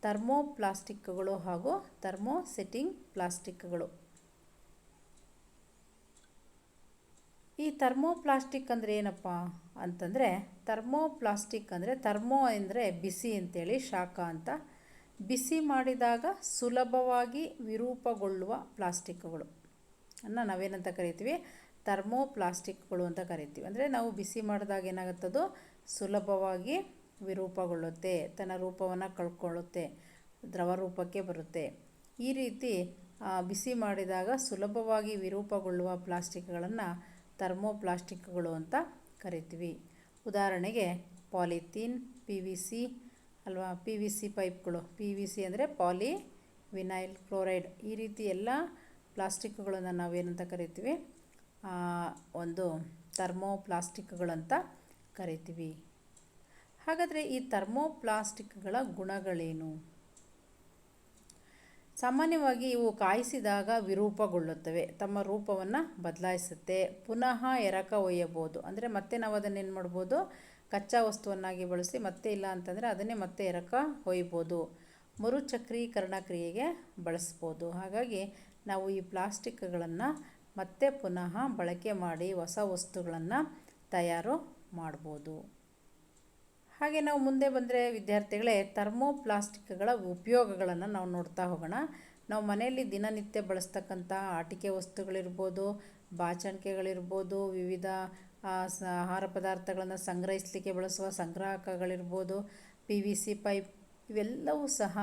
ಥರ್ಮೋಪ್ಲಾಸ್ಟಿಕ್ಗಳು ಹಾಗೂ ಥರ್ಮೋ ಸೆಟ್ಟಿಂಗ್ ಪ್ಲಾಸ್ಟಿಕ್ಗಳು. ಈ ಥರ್ಮೋಪ್ಲಾಸ್ಟಿಕ್ ಅಂದರೆ ಏನಪ್ಪ ಅಂತಂದರೆ, ಥರ್ಮೋಪ್ಲಾಸ್ಟಿಕ್ ಅಂದರೆ ಥರ್ಮೋ ಅಂದರೆ ಬಿಸಿ ಅಂತೇಳಿ ಶಾಖ ಅಂತ. ಬಿಸಿ ಮಾಡಿದಾಗ ಸುಲಭವಾಗಿ ವಿರೂಪಗೊಳ್ಳುವ ಪ್ಲಾಸ್ಟಿಕ್ಗಳು. ಅನ್ನು ನಾವೇನಂತ ಕರಿತೀವಿ? ಥರ್ಮೋಪ್ಲಾಸ್ಟಿಕ್ಗಳು ಅಂತ ಕರಿತೀವಿ. ಅಂದರೆ ನಾವು ಬಿಸಿ ಮಾಡಿದಾಗ ಏನಾಗುತ್ತದು? ಸುಲಭವಾಗಿ ವಿರೂಪಗೊಳ್ಳುತ್ತೆ, ತನ್ನ ರೂಪವನ್ನು ಕಳ್ಕೊಳ್ಳುತ್ತೆ, ದ್ರವ ರೂಪಕ್ಕೆ ಬರುತ್ತೆ. ಈ ರೀತಿ ಬಿಸಿ ಮಾಡಿದಾಗ ಸುಲಭವಾಗಿ ವಿರೂಪಗೊಳ್ಳುವ ಪ್ಲಾಸ್ಟಿಕ್ಗಳನ್ನು ಥರ್ಮೋ ಪ್ಲಾಸ್ಟಿಕ್ಗಳು ಅಂತ ಕರಿತೀವಿ. ಉದಾಹರಣೆಗೆ, ಪಾಲಿಥೀನ್, ಪಿ ವಿ ಸಿ ಅಲ್ವಾ, ಪಿ ವಿ ಸಿ ಪೈಪ್ಗಳು. ಪಿ ವಿ ಸಿ ಅಂದರೆ ಪಾಲಿ ವಿನೈಲ್ ಕ್ಲೋರೈಡ್. ಈ ರೀತಿ ಎಲ್ಲ ಪ್ಲಾಸ್ಟಿಕ್ಗಳನ್ನು ನಾವೇನಂತ ಕರಿತೀವಿ? ಒಂದು ಥರ್ಮೋ ಪ್ಲಾಸ್ಟಿಕ್ಗಳಂತ ಕರಿತೀವಿ. ಹಾಗಾದರೆ ಈ ಥರ್ಮೋಪ್ಲಾಸ್ಟಿಕ್ಗಳ ಗುಣಗಳೇನು? ಸಾಮಾನ್ಯವಾಗಿ ಇವು ಕಾಯಿಸಿದಾಗ ವಿರೂಪಗೊಳ್ಳುತ್ತವೆ, ತಮ್ಮ ರೂಪವನ್ನು ಬದಲಾಯಿಸುತ್ತೆ, ಪುನಃ ಎರಕ ಒಯ್ಯಬೋದು ಅಂದರೆ ಮತ್ತೆ ನಾವು ಅದನ್ನು ಏನು ಮಾಡ್ಬೋದು? ಕಚ್ಚಾ ವಸ್ತುವನ್ನಾಗಿ ಬಳಸಿ ಮತ್ತೆ ಇಲ್ಲ ಅಂತಂದರೆ ಅದನ್ನೇ ಮತ್ತೆ ಎರಕ ಒಯ್ಬೋದು ಮರುಚಕ್ರೀಕರಣ ಕ್ರಿಯೆಗೆ ಬಳಸ್ಬೋದು. ಹಾಗಾಗಿ ನಾವು ಈ ಪ್ಲಾಸ್ಟಿಕ್ಗಳನ್ನು ಮತ್ತೆ ಪುನಃ ಬಳಕೆ ಮಾಡಿ ಹೊಸ ವಸ್ತುಗಳನ್ನು ತಯಾರು ಮಾಡ್ಬೋದು. ಹಾಗೆ ನಾವು ಮುಂದೆ ಬಂದರೆ ವಿದ್ಯಾರ್ಥಿಗಳೇ ಥರ್ಮೋಪ್ಲಾಸ್ಟಿಕ್ಗಳ ಉಪಯೋಗಗಳನ್ನು ನಾವು ನೋಡ್ತಾ ಹೋಗೋಣ. ನಾವು ಮನೆಯಲ್ಲಿ ದಿನನಿತ್ಯ ಬಳಸ್ತಕ್ಕಂಥ ಆಟಿಕೆ ವಸ್ತುಗಳಿರ್ಬೋದು, ಬಾಚಣಿಕೆಗಳಿರ್ಬೋದು, ವಿವಿಧ ಆಹಾರ ಪದಾರ್ಥಗಳನ್ನು ಸಂಗ್ರಹಿಸಲಿಕ್ಕೆ ಬಳಸುವ ಸಂಗ್ರಾಹಕಗಳಿರ್ಬೋದು, ಪಿ ವಿ ಸಿ ಪೈಪ್ ಇವೆಲ್ಲವೂ ಸಹ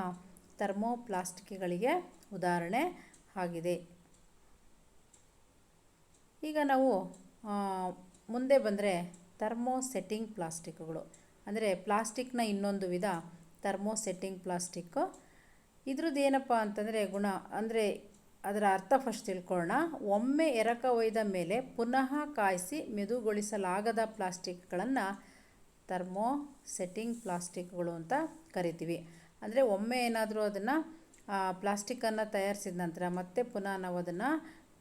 ಥರ್ಮೋಪ್ಲಾಸ್ಟಿಕ್ಗಳಿಗೆ ಉದಾಹರಣೆ ಆಗಿದೆ. ಈಗ ನಾವು ಮುಂದೆ ಬಂದರೆ ಥರ್ಮೋ ಸೆಟ್ಟಿಂಗ್ ಪ್ಲಾಸ್ಟಿಕ್ಗಳು. ಅಂದರೆ ಪ್ಲಾಸ್ಟಿಕ್ನ ಇನ್ನೊಂದು ವಿಧ ಥರ್ಮೋಸೆಟ್ಟಿಂಗ್ ಪ್ಲಾಸ್ಟಿಕ್ಕು ಇದ್ರದ್ದು ಏನಪ್ಪ ಅಂತಂದರೆ ಗುಣ, ಅಂದರೆ ಅದರ ಅರ್ಥ ಫಸ್ಟ್ ತಿಳ್ಕೊಳ್ಳೋಣ. ಒಮ್ಮೆ ಎರಕ ಒಯ್ದ ಮೇಲೆ ಪುನಃ ಕಾಯಿಸಿ ಮೆದುಗೊಳಿಸಲಾಗದ ಪ್ಲಾಸ್ಟಿಕ್ಗಳನ್ನು ಥರ್ಮೋ ಸೆಟ್ಟಿಂಗ್ ಪ್ಲಾಸ್ಟಿಕ್ಗಳು ಅಂತ ಕರಿತೀವಿ. ಅಂದರೆ ಒಮ್ಮೆ ಏನಾದರೂ ಅದನ್ನು ಪ್ಲಾಸ್ಟಿಕ್ಕನ್ನು ತಯಾರಿಸಿದ ನಂತರ ಮತ್ತೆ ಪುನಃ ನಾವು ಅದನ್ನು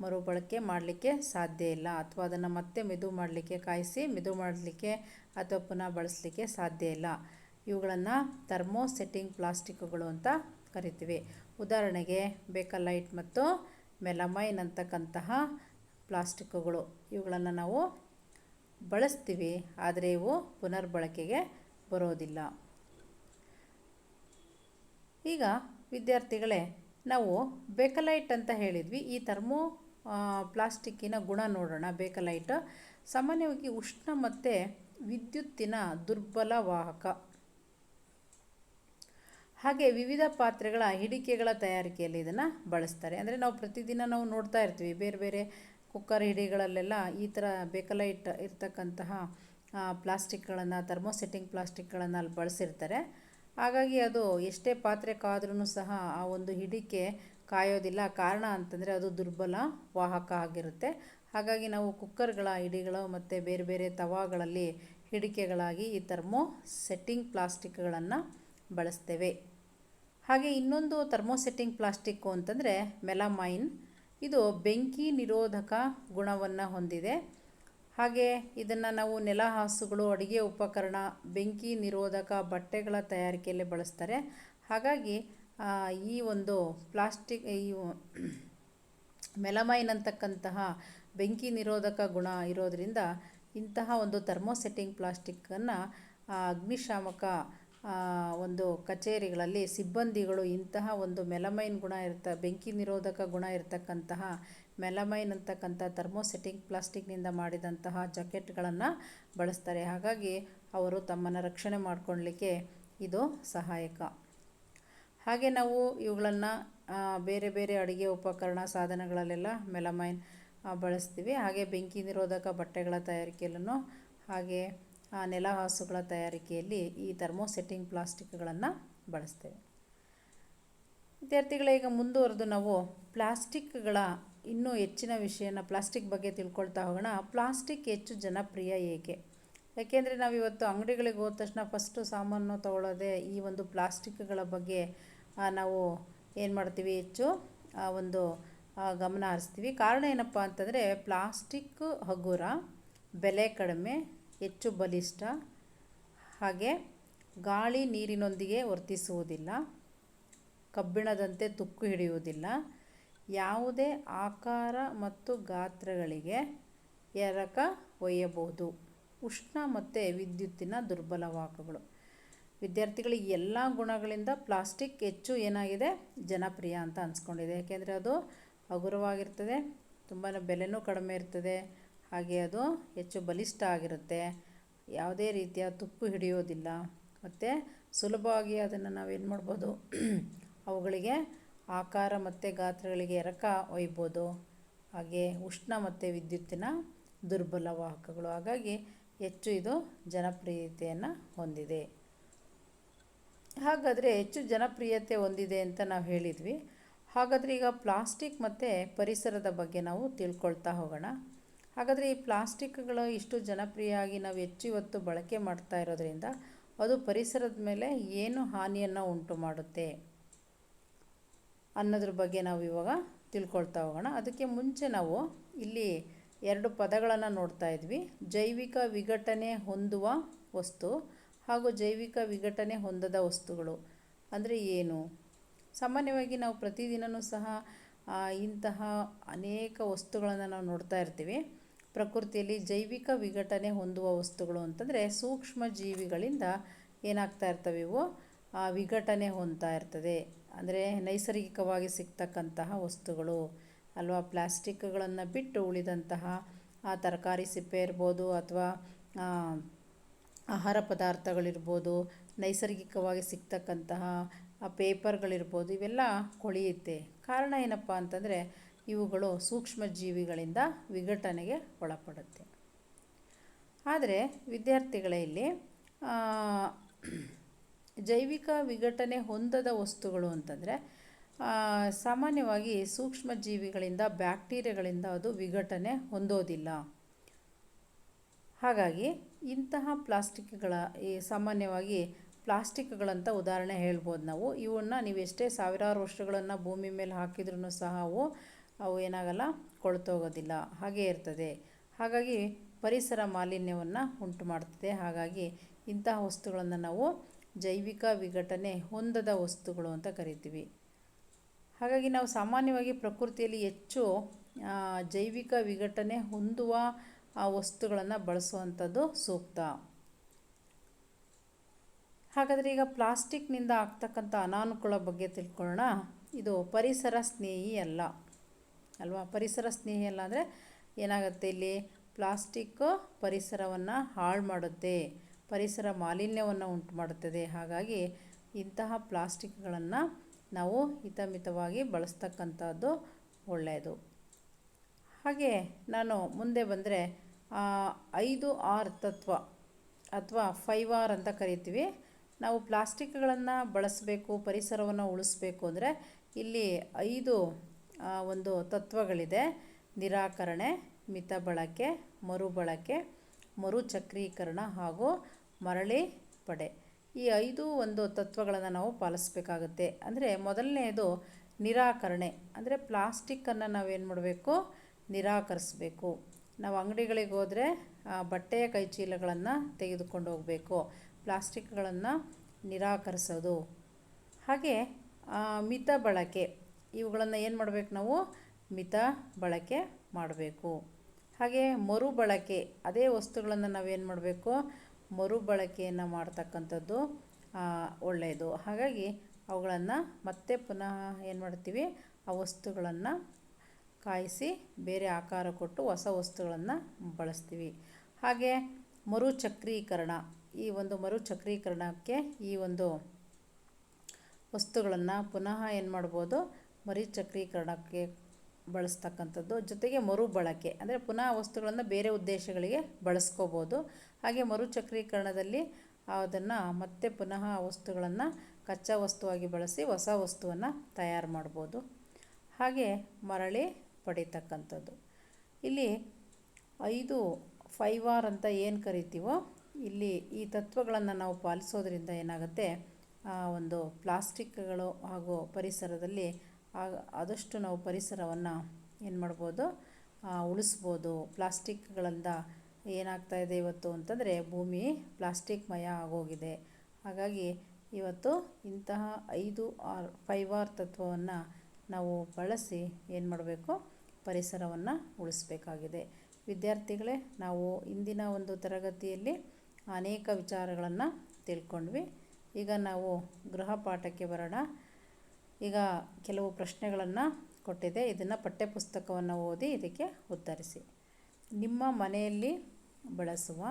ಮರುಬಳಕೆ ಮಾಡಲಿಕ್ಕೆ ಸಾಧ್ಯ ಇಲ್ಲ ಅಥವಾ ಅದನ್ನು ಮತ್ತೆ ಮೆದು ಮಾಡಲಿಕ್ಕೆ ಕಾಯಿಸಿ, ಮೆದು ಮಾಡಲಿಕ್ಕೆ ಅಥವಾ ಪುನಃ ಬಳಸಲಿಕ್ಕೆ ಸಾಧ್ಯ ಇಲ್ಲ. ಇವುಗಳನ್ನು ಥರ್ಮೋ ಸೆಟ್ಟಿಂಗ್ ಪ್ಲಾಸ್ಟಿಕ್ಗಳು ಅಂತ ಕರಿತೀವಿ. ಉದಾಹರಣೆಗೆ ಬೇಕಲೈಟ್ ಮತ್ತು ಮೆಲಮೈನ್ ಅಂತಕ್ಕಂತಹ ಪ್ಲಾಸ್ಟಿಕ್ಗಳು. ಇವುಗಳನ್ನು ನಾವು ಬಳಸ್ತೀವಿ, ಆದರೆ ಇವು ಪುನರ್ಬಳಕೆಗೆ ಬರೋದಿಲ್ಲ. ಈಗ ವಿದ್ಯಾರ್ಥಿಗಳೇ, ನಾವು ಬೇಕಲೈಟ್ ಅಂತ ಹೇಳಿದ್ವಿ. ಈ ಥರ್ಮೋ ಪ್ಲಾಸ್ಟಿಕ್ಕಿನ ಗುಣ ನೋಡೋಣ ಬೇಕಲೈಟ್ ಸಾಮಾನ್ಯವಾಗಿ ಉಷ್ಣ ಮತ್ತು ವಿದ್ಯುತ್ತಿನ ದುರ್ಬಲ ವಾಹಕ. ಹಾಗೆ ವಿವಿಧ ಪಾತ್ರೆಗಳ ಹಿಡಿಕೆಗಳ ತಯಾರಿಕೆಯಲ್ಲಿ ಇದನ್ನು ಬಳಸ್ತಾರೆ. ಅಂದರೆ ನಾವು ಪ್ರತಿದಿನ ನಾವು ನೋಡ್ತಾ ಇರ್ತೀವಿ, ಬೇರೆ ಬೇರೆ ಕುಕ್ಕರ್ ಹಿಡಿಗಳಲ್ಲೆಲ್ಲ ಈ ಥರ ಬೇಕಲೈಟ್ ಇರ್ತಕ್ಕಂತಹ ಪ್ಲಾಸ್ಟಿಕ್ಗಳನ್ನು, ಥರ್ಮೋಸೆಟ್ಟಿಂಗ್ ಪ್ಲಾಸ್ಟಿಕ್ಗಳನ್ನು ಅಲ್ಲಿ ಬಳಸಿರ್ತಾರೆ. ಹಾಗಾಗಿ ಅದು ಎಷ್ಟೇ ಪಾತ್ರೆ ಕಾದ್ರೂ ಸಹ ಆ ಒಂದು ಹಿಡಿಕೆ ಕಾಯೋದಿಲ್ಲ. ಕಾರಣ ಅಂತಂದರೆ ಅದು ದುರ್ಬಲ ವಾಹಕ ಆಗಿರುತ್ತೆ. ಹಾಗಾಗಿ ನಾವು ಕುಕ್ಕರ್ಗಳ ಹಿಡಿಗಳು ಮತ್ತು ಬೇರೆ ಬೇರೆ ತವಾಗಳಲ್ಲಿ ಹಿಡಿಕೆಗಳಾಗಿ ಈ ಥರ್ಮೋ ಸೆಟ್ಟಿಂಗ್ ಪ್ಲಾಸ್ಟಿಕ್ಗಳನ್ನು ಬಳಸ್ತೇವೆ. ಹಾಗೆ ಇನ್ನೊಂದು ಥರ್ಮೋಸೆಟ್ಟಿಂಗ್ ಪ್ಲಾಸ್ಟಿಕ್ಕು ಅಂತಂದರೆ ಮೆಲಮೈನ್. ಇದು ಬೆಂಕಿ ನಿರೋಧಕ ಗುಣವನ್ನು ಹೊಂದಿದೆ. ಹಾಗೆ ಇದನ್ನು ನಾವು ನೆಲಹಾಸುಗಳು ಅಡುಗೆ ಉಪಕರಣ, ಬೆಂಕಿ ನಿರೋಧಕ ಬಟ್ಟೆಗಳ ತಯಾರಿಕೆಯಲ್ಲಿ ಬಳಸ್ತಾರೆ. ಹಾಗಾಗಿ ಈ ಒಂದು ಪ್ಲಾಸ್ಟಿಕ್, ಈ ಮೆಲಮೈನ್ ಅಂತಕ್ಕಂತಹ ಬೆಂಕಿ ನಿರೋಧಕ ಗುಣ ಇರೋದರಿಂದ ಇಂತಹ ಒಂದು ಥರ್ಮೋಸೆಟ್ಟಿಂಗ್ ಪ್ಲಾಸ್ಟಿಕ್ಕನ್ನು ಅಗ್ನಿಶಾಮಕ ಒಂದು ಕಚೇರಿಗಳಲ್ಲಿ ಸಿಬ್ಬಂದಿಗಳು ಇಂತಹ ಒಂದು ಮೆಲಮೈನ್ ಗುಣ ಇರ್ತ, ಬೆಂಕಿ ನಿರೋಧಕ ಗುಣ ಇರತಕ್ಕಂತಹ ಮೆಲಮೈನ್ ಅಂತಕ್ಕಂಥ ಥರ್ಮೋಸೆಟ್ಟಿಂಗ್ ಪ್ಲಾಸ್ಟಿಕ್ನಿಂದ ಮಾಡಿದಂತಹ ಜಾಕೆಟ್ಗಳನ್ನು ಬಳಸ್ತಾರೆ. ಹಾಗಾಗಿ ಅವರು ತಮ್ಮನ್ನು ರಕ್ಷಣೆ ಮಾಡಿಕೊಳ್ಳಲಿಕ್ಕೆ ಇದು ಸಹಾಯಕ. ಹಾಗೆ ನಾವು ಇವುಗಳನ್ನು ಬೇರೆ ಬೇರೆ ಅಡುಗೆ ಉಪಕರಣ ಸಾಧನಗಳಲ್ಲೆಲ್ಲ ಮೆಲಮೈನ್ ಬಳಸ್ತೀವಿ. ಹಾಗೆ ಬೆಂಕಿ ನಿರೋಧಕ ಬಟ್ಟೆಗಳ ತಯಾರಿಕೆಯಲ್ಲೂ ಹಾಗೆ ನೆಲ ಹಾಸುಗಳ ತಯಾರಿಕೆಯಲ್ಲಿ ಈ ಥರ್ಮೋಸೆಟ್ಟಿಂಗ್ ಪ್ಲಾಸ್ಟಿಕ್ಗಳನ್ನು ಬಳಸ್ತೇವೆ. ವಿದ್ಯಾರ್ಥಿಗಳೇ, ಈಗ ಮುಂದುವರೆದು ನಾವು ಪ್ಲಾಸ್ಟಿಕ್ಗಳ ಇನ್ನೂ ಹೆಚ್ಚಿನ ವಿಷಯನ, ಪ್ಲಾಸ್ಟಿಕ್ ಬಗ್ಗೆ ತಿಳ್ಕೊಳ್ತಾ ಹೋಗೋಣ. ಪ್ಲಾಸ್ಟಿಕ್ ಹೆಚ್ಚು ಜನಪ್ರಿಯ ಏಕೆ? ಯಾಕೆಂದರೆ ನಾವು ಇವತ್ತು ಅಂಗಡಿಗಳಿಗೆ ಹೋದ ತಕ್ಷಣ ಫಸ್ಟು ಸಾಮಾನು ತಗೊಳ್ಳೋದೇ ಈ ಒಂದು ಪ್ಲಾಸ್ಟಿಕ್ಗಳ ಬಗ್ಗೆ ನಾವು ಏನು ಮಾಡ್ತೀವಿ ಹೆಚ್ಚು ಒಂದು ಗಮನ ಹರಿಸ್ತೀವಿ. ಕಾರಣ ಏನಪ್ಪ ಅಂತಂದರೆ, ಪ್ಲಾಸ್ಟಿಕ್ ಹಗುರ ಬೆಲೆ ಕಡಿಮೆ, ಹೆಚ್ಚು ಬಲಿಷ್ಠ, ಹಾಗೆ ಗಾಳಿ ನೀರಿನೊಂದಿಗೆ ವರ್ತಿಸುವುದಿಲ್ಲ, ಕಬ್ಬಿಣದಂತೆ ತುಕ್ಕು ಹಿಡಿಯುವುದಿಲ್ಲ. ಯಾವುದೇ ಆಕಾರ ಮತ್ತು ಗಾತ್ರಗಳಿಗೆ ಎರಕ ಒಯ್ಯಬಹುದು. ಉಷ್ಣ ಮತ್ತು ವಿದ್ಯುತ್ತಿನ ದುರ್ಬಲ ವಾಹಕಗಳು ವಿದ್ಯಾರ್ಥಿಗಳಿಗೆ ಎಲ್ಲ ಗುಣಗಳಿಂದ ಪ್ಲಾಸ್ಟಿಕ್ ಹೆಚ್ಚು ಏನಾಗಿದೆ? ಜನಪ್ರಿಯ ಅಂತ ಅನ್ಸ್ಕೊಂಡಿದೆ. ಯಾಕೆಂದರೆ ಅದು ಹಗುರವಾಗಿರ್ತದೆ ತುಂಬಾ ಬೆಲೆನೂ ಕಡಿಮೆ ಇರ್ತದೆ, ಹಾಗೆ ಅದು ಹೆಚ್ಚು ಬಲಿಷ್ಠ ಆಗಿರುತ್ತೆ. ಯಾವುದೇ ರೀತಿಯ ತುಪ್ಪು ಹಿಡಿಯೋದಿಲ್ಲ. ಮತ್ತು ಸುಲಭವಾಗಿ ಅದನ್ನು ನಾವೇನು ಮಾಡ್ಬೋದು? ಅವುಗಳಿಗೆ ಆಕಾರ ಮತ್ತು ಗಾತ್ರಗಳಿಗೆ ಎರಕ ಒಯ್ಬೋದು. ಹಾಗೆ ಉಷ್ಣ ಮತ್ತು ವಿದ್ಯುತ್ತಿನ ದುರ್ಬಲ ವಾಹಕಗಳು. ಹಾಗಾಗಿ ಹೆಚ್ಚು ಇದು ಜನಪ್ರಿಯತೆಯನ್ನು ಹೊಂದಿದೆ. ಹಾಗಾದರೆ ಹೆಚ್ಚು ಜನಪ್ರಿಯತೆ ಹೊಂದಿದೆ ಅಂತ ನಾವು ಹೇಳಿದ್ವಿ. ಹಾಗಾದರೆ ಈಗ ಪ್ಲಾಸ್ಟಿಕ್ ಮತ್ತು ಪರಿಸರದ ಬಗ್ಗೆ ನಾವು ತಿಳ್ಕೊಳ್ತಾ ಹೋಗೋಣ. ಹಾಗಾದರೆ ಈ ಪ್ಲಾಸ್ಟಿಕ್ಗಳು ಇಷ್ಟು ಜನಪ್ರಿಯವಾಗಿ ನಾವು ಹೆಚ್ಚು ಇವತ್ತು ಬಳಕೆ ಮಾಡ್ತಾ ಇರೋದ್ರಿಂದ ಅದು ಪರಿಸರದ ಮೇಲೆ ಏನು ಹಾನಿಯನ್ನು ಉಂಟು ಮಾಡುತ್ತೆ ಅನ್ನೋದ್ರ ಬಗ್ಗೆ ನಾವು ಇವಾಗ ತಿಳ್ಕೊಳ್ತಾ ಹೋಗೋಣ. ಅದಕ್ಕೆ ಮುಂಚೆ ನಾವು ಇಲ್ಲಿ ಎರಡು ಪದಗಳನ್ನು ನೋಡ್ತಾ ಇದ್ವಿ. ಜೈವಿಕ ವಿಘಟನೆ ಹೊಂದುವ ವಸ್ತು ಹಾಗೂ ಜೈವಿಕ ವಿಘಟನೆ ಹೊಂದದ ವಸ್ತುಗಳು. ಅಂದರೆ ಏನು? ಸಾಮಾನ್ಯವಾಗಿ ನಾವು ಪ್ರತಿದಿನವೂ ಸಹ ಇಂತಹ ಅನೇಕ ವಸ್ತುಗಳನ್ನು ನಾವು ನೋಡ್ತಾ ಇರ್ತೀವಿ. ಪ್ರಕೃತಿಯಲ್ಲಿ ಜೈವಿಕ ವಿಘಟನೆ ಹೊಂದುವ ವಸ್ತುಗಳು ಅಂತಂದರೆ ಸೂಕ್ಷ್ಮ ಜೀವಿಗಳಿಂದ ಏನಾಗ್ತಾ ಇರ್ತವೆ ಇವು? ವಿಘಟನೆ ಹೊಂದ್ತಾ ಇರ್ತದೆ. ಅಂದರೆ ನೈಸರ್ಗಿಕವಾಗಿ ಸಿಗ್ತಕ್ಕಂತಹ ವಸ್ತುಗಳು. ಅಲ್ವಾ? ಪ್ಲಾಸ್ಟಿಕ್ಗಳನ್ನು ಬಿಟ್ಟು ಉಳಿದಂತಹ ತರಕಾರಿ ಸಿಪ್ಪೆ ಇರ್ಬೋದು ಅಥವಾ ಆಹಾರ ಪದಾರ್ಥಗಳಿರ್ಬೋದು, ನೈಸರ್ಗಿಕವಾಗಿ ಸಿಗ್ತಕ್ಕಂತಹ ಪೇಪರ್ಗಳಿರ್ಬೋದು, ಇವೆಲ್ಲ ಕೊಳೆಯುತ್ತೆ. ಕಾರಣ ಏನಪ್ಪ ಅಂತಂದರೆ, ಇವುಗಳು ಸೂಕ್ಷ್ಮ ಜೀವಿಗಳಿಂದ ವಿಘಟನೆಗೆ ಒಳಪಡುತ್ತೆ. ಆದರೆ, ವಿದ್ಯಾರ್ಥಿಗಳೇ ಇಲ್ಲಿ ಜೈವಿಕ ವಿಘಟನೆ ಹೊಂದದ ವಸ್ತುಗಳು ಅಂತಂದರೆ ಸಾಮಾನ್ಯವಾಗಿ ಸೂಕ್ಷ್ಮ ಜೀವಿಗಳಿಂದ ಬ್ಯಾಕ್ಟೀರಿಯಾಗಳಿಂದ ಅದು ವಿಘಟನೆ ಹೊಂದೋದಿಲ್ಲ. ಹಾಗಾಗಿ ಇಂತಹ ಪ್ಲಾಸ್ಟಿಕ್ಗಳ, ಈ ಸಾಮಾನ್ಯವಾಗಿ ಪ್ಲಾಸ್ಟಿಕ್ಗಳಂತ ಉದಾಹರಣೆ ಹೇಳ್ಬೋದು ನಾವು. ಇವನ್ನ ನೀವು ಎಷ್ಟೇ ಸಾವಿರಾರು ವರ್ಷಗಳನ್ನು ಭೂಮಿ ಮೇಲೆ ಹಾಕಿದ್ರೂ ಸಹ ಅವು ಅವು ಏನಾಗಲ್ಲ, ಕೊಳ್ತೋಗೋದಿಲ್ಲ. ಹಾಗೇ ಇರ್ತದೆ. ಹಾಗಾಗಿ ಪರಿಸರ ಮಾಲಿನ್ಯವನ್ನು ಉಂಟು ಮಾಡ್ತದೆ. ಹಾಗಾಗಿ ಇಂತಹ ವಸ್ತುಗಳನ್ನು ನಾವು ಜೈವಿಕ ವಿಘಟನೆ ಹೊಂದದ ವಸ್ತುಗಳು ಅಂತ ಕರಿತೀವಿ. ಹಾಗಾಗಿ ನಾವು ಸಾಮಾನ್ಯವಾಗಿ ಪ್ರಕೃತಿಯಲ್ಲಿ ಹೆಚ್ಚು ಜೈವಿಕ ವಿಘಟನೆ ಹೊಂದುವ ಆ ವಸ್ತುಗಳನ್ನು ಬಳಸುವಂಥದ್ದು ಸೂಕ್ತ. ಹಾಗಾದರೆ ಈಗ ಪ್ಲಾಸ್ಟಿಕ್ನಿಂದ ಆಗ್ತಕ್ಕಂಥ ಅನಾನುಕೂಲ ಬಗ್ಗೆ ತಿಳ್ಕೊಳ್ಳೋಣ. ಇದು ಪರಿಸರ ಸ್ನೇಹಿ ಅಲ್ಲ. ಅಲ್ವಾ? ಪರಿಸರ ಸ್ನೇಹಿ ಅಲ್ಲ ಅಂದರೆ ಏನಾಗುತ್ತೆ ಇಲ್ಲಿ? ಪ್ಲಾಸ್ಟಿಕ್ಕು ಪರಿಸರವನ್ನು ಹಾಳು ಮಾಡುತ್ತೆ. ಪರಿಸರ ಮಾಲಿನ್ಯವನ್ನು ಉಂಟು ಮಾಡುತ್ತದೆ ಹಾಗಾಗಿ ಇಂತಹ ಪ್ಲಾಸ್ಟಿಕ್ಗಳನ್ನು ನಾವು ಹಿತಮಿತವಾಗಿ ಬಳಸ್ತಕ್ಕಂಥದ್ದು ಒಳ್ಳೆಯದು. ಹಾಗೆ ನಾನು ಮುಂದೆ ಬಂದರೆ ಐದು ಆರ್ ತತ್ವ ಅಥವಾ ಫೈವ್ ಆರ್ ಅಂತ ಕರಿತೀವಿ. ನಾವು ಪ್ಲಾಸ್ಟಿಕ್ಗಳನ್ನು ಬಳಸಬೇಕು, ಪರಿಸರವನ್ನು ಉಳಿಸ್ಬೇಕು ಅಂದರೆ ಇಲ್ಲಿ ಐದು ಒಂದು ತತ್ವಗಳಿದೆ. ನಿರಾಕರಣೆ ಮಿತ ಬಳಕೆ ಮರುಬಳಕೆ, ಮರುಚಕ್ರೀಕರಣ ಹಾಗೂ ಮರಳಿ ಪಡೆ. ಈ ಐದು ಒಂದು ತತ್ವಗಳನ್ನು ನಾವು ಪಾಲಿಸಬೇಕಾಗುತ್ತೆ. ಅಂದರೆ ಮೊದಲನೆಯದು ನಿರಾಕರಣೆ. ಅಂದರೆ ಪ್ಲಾಸ್ಟಿಕ್ಕನ್ನು ನಾವೇನು ಮಾಡಬೇಕು? ನಿರಾಕರಿಸಬೇಕು. ನಾವು ಅಂಗಡಿಗಳಿಗೆ ಹೋದರೆ ಬಟ್ಟೆಯ ಕೈಚೀಲಗಳನ್ನು ತೆಗೆದುಕೊಂಡು ಹೋಗಬೇಕು. ಪ್ಲಾಸ್ಟಿಕ್ಗಳನ್ನು ನಿರಾಕರಿಸೋದು. ಹಾಗೆ ಮಿತ ಬಳಕೆ. ಇವುಗಳನ್ನು ಏನು ಮಾಡಬೇಕು ನಾವು? ಮಿತ ಬಳಕೆ ಮಾಡಬೇಕು. ಹಾಗೆ ಮರುಬಳಕೆ ಅದೇ ವಸ್ತುಗಳನ್ನು ನಾವೇನು ಮಾಡಬೇಕು? ಮರುಬಳಕೆಯನ್ನು ಮಾಡ್ತಕ್ಕಂಥದ್ದು ಒಳ್ಳೆಯದು ಹಾಗಾಗಿ ಅವುಗಳನ್ನು ಮತ್ತೆ ಪುನಃ ಏನು ಮಾಡ್ತೀವಿ? ಆ ವಸ್ತುಗಳನ್ನು ಕಾಯಿಸಿ ಬೇರೆ ಆಕಾರ ಕೊಟ್ಟು ಹೊಸ ವಸ್ತುಗಳನ್ನು ಬಳಸ್ತೀವಿ. ಹಾಗೆ ಮರುಚಕ್ರೀಕರಣ, ಈ ಒಂದು ಮರುಚಕ್ರೀಕರಣಕ್ಕೆ ಈ ಒಂದು ವಸ್ತುಗಳನ್ನು ಪುನಃ ಏನು ಮಾಡ್ಬೋದು? ಮರುಚಕ್ರೀಕರಣಕ್ಕೆ ಬಳಸ್ತಕ್ಕಂಥದ್ದು. ಜೊತೆಗೆ ಮರುಬಳಕೆ, ಅಂದರೆ ಪುನಃ ವಸ್ತುಗಳನ್ನು ಬೇರೆ ಉದ್ದೇಶಗಳಿಗೆ ಬಳಸ್ಕೋಬೋದು. ಹಾಗೆ ಮರುಚಕ್ರೀಕರಣದಲ್ಲಿ ಅದನ್ನು ಮತ್ತೆ ಪುನಃ ವಸ್ತುಗಳನ್ನು ಕಚ್ಚಾ ವಸ್ತುವಾಗಿ ಬಳಸಿ ಹೊಸ ವಸ್ತುವನ್ನು ತಯಾರು ಮಾಡ್ಬೋದು. ಹಾಗೆ ಮರಳಿ ಪಡಿತಕ್ಕಂಥದ್ದು. ಇಲ್ಲಿ ಐದು ಫೈವ್ ಆರ್ ಅಂತ ಏನು ಕರಿತೀವೋ, ಇಲ್ಲಿ ಈ ತತ್ವಗಳನ್ನು ನಾವು ಪಾಲಿಸೋದ್ರಿಂದ ಏನಾಗುತ್ತೆ, ಆ ಒಂದು ಪ್ಲಾಸ್ಟಿಕ್ಗಳು ಹಾಗೂ ಪರಿಸರದಲ್ಲಿ ಆದಷ್ಟು ನಾವು ಪರಿಸರವನ್ನು ಏನು ಮಾಡ್ಬೋದು ಉಳಿಸ್ಬೋದು. ಪ್ಲಾಸ್ಟಿಕ್ಗಳಿಂದ ಏನಾಗ್ತಾ ಇದೆ ಇವತ್ತು ಅಂತಂದರೆ ಭೂಮಿ ಪ್ಲಾಸ್ಟಿಕ್ಮಯ ಆಗೋಗಿದೆ. ಹಾಗಾಗಿ ಇವತ್ತು ಇಂತಹ ಐದು ಆರ್ ಫೈವ್ ಆರ್ ತತ್ವವನ್ನು ನಾವು ಬಳಸಿ ಏನು ಮಾಡಬೇಕು ಪರಿಸರವನ್ನು ಉಳಿಸಬೇಕಾಗಿದೆ. ವಿದ್ಯಾರ್ಥಿಗಳೇ, ನಾವು ಇಂದಿನ ಒಂದು ತರಗತಿಯಲ್ಲಿ ಅನೇಕ ವಿಚಾರಗಳನ್ನು ತಿಳ್ಕೊಂಡ್ವಿ. ಈಗ ನಾವು ಗೃಹ ಪಾಠಕ್ಕೆ ಬರೋಣ. ಈಗ ಕೆಲವು ಪ್ರಶ್ನೆಗಳನ್ನು ಕೊಟ್ಟಿದೆ. ಇದನ್ನು ಪಠ್ಯಪುಸ್ತಕವನ್ನು ಓದಿ ಇದಕ್ಕೆ ಉತ್ತರಿಸಿ. ನಿಮ್ಮ ಮನೆಯಲ್ಲಿ ಬಳಸುವ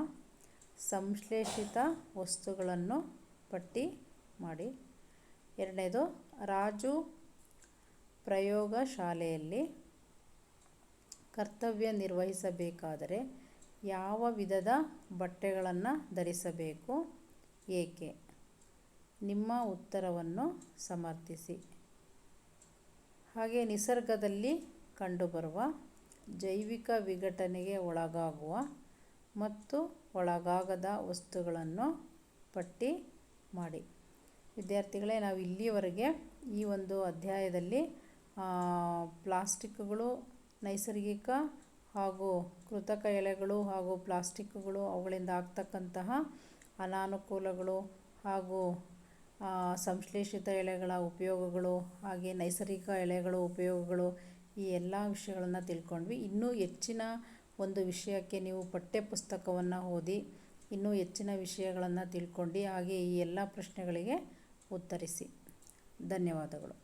ಸಂಶ್ಲೇಷಿತ ವಸ್ತುಗಳನ್ನು ಪಟ್ಟಿ ಮಾಡಿ. ಎರಡನೇದು, ರಾಜು ಪ್ರಯೋಗಶಾಲೆಯಲ್ಲಿ ಕರ್ತವ್ಯ ನಿರ್ವಹಿಸಬೇಕಾದರೆ ಯಾವ ವಿಧದ ಬಟ್ಟೆಗಳನ್ನು ಧರಿಸಬೇಕು? ಏಕೆ? ನಿಮ್ಮ ಉತ್ತರವನ್ನು ಸಮರ್ಥಿಸಿ. ಹಾಗೆ ನಿಸರ್ಗದಲ್ಲಿ ಕಂಡುಬರುವ ಜೈವಿಕ ವಿಘಟನೆಗೆ ಒಳಗಾಗುವ ಮತ್ತು ಒಳಗಾಗದ ವಸ್ತುಗಳನ್ನು ಪಟ್ಟಿ ಮಾಡಿ. ವಿದ್ಯಾರ್ಥಿಗಳೇ ನಾವು ಇಲ್ಲಿಯವರೆಗೆ ಈ ಒಂದು ಅಧ್ಯಾಯದಲ್ಲಿ ಪ್ಲಾಸ್ಟಿಕ್ಗಳು ನೈಸರ್ಗಿಕ ಹಾಗೂ ಕೃತಕ ಎಲೆಗಳು ಹಾಗೂ ಪ್ಲಾಸ್ಟಿಕ್ಗಳು ಅವುಗಳಿಂದ ಆಗ್ತಕ್ಕಂತಹ ಅನಾನುಕೂಲಗಳು ಹಾಗೂ ಸಂಶ್ಲೇಷಿತ ಎಲೆಗಳ ಉಪಯೋಗಗಳು ಹಾಗೆ ನೈಸರ್ಗಿಕ ಎಲೆಗಳ ಉಪಯೋಗಗಳು ಈ ಎಲ್ಲ ವಿಷಯಗಳನ್ನು ತಿಳ್ಕೊಂಡ್ವಿ. ಇನ್ನೂ ಹೆಚ್ಚಿನ ಒಂದು ವಿಷಯಕ್ಕೆ ನೀವು ಪಠ್ಯಪುಸ್ತಕವನ್ನು ಓದಿ ಇನ್ನೂ ಹೆಚ್ಚಿನ ವಿಷಯಗಳನ್ನು ತಿಳ್ಕೊಂಡು ಹಾಗೆ ಈ ಎಲ್ಲ ಪ್ರಶ್ನೆಗಳಿಗೆ ಉತ್ತರಿಸಿ. ಧನ್ಯವಾದಗಳು.